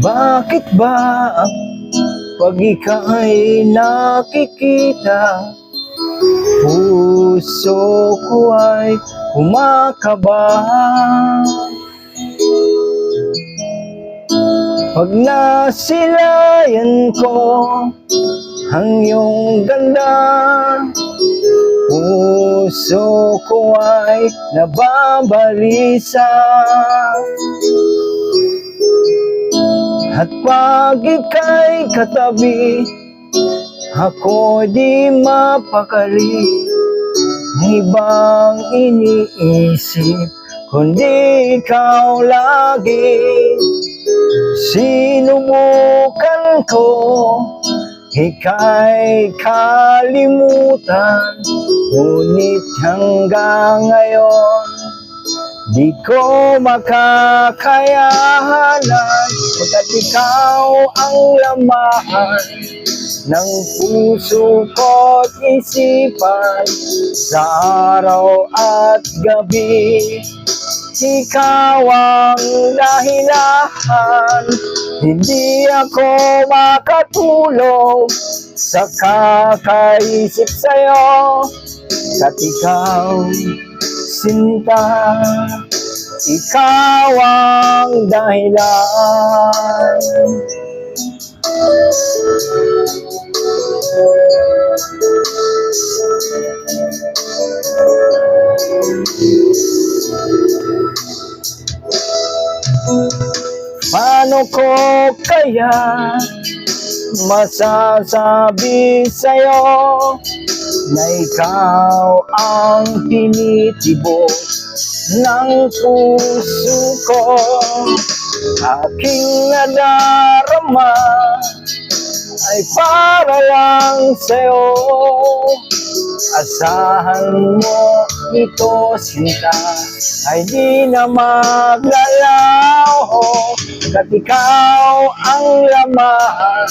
Bakit ba pag ika'y nakikita? Puso ko ay kumakaba. Pag nasilayan ko ang iyong ganda Puso ko ay nababalisa At pag ika'y katabi Ako di mapakali. Ang ibang iniisip Kundi ikaw lagi? Sinubukan ko Ika'y kalimutan. Ngunit hanggang ngayon Di ko makakayahanan Pagkat ikaw ang laman Ng puso ko't isipan Sa araw at gabi. Ikaw ang dahilan Hindi ako makatulog Sa kakaisip sa'yo. At ikaw sinta Ikaw ang dahilan. Paano ko kaya masasabi sa'yo na ikaw ang tinitibok ng puso ko. Aking nadarama ay para lang sa'yo. Asahan mo ito sinta ay di na maglalaho. Kat ikaw ang laman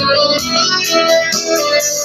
Música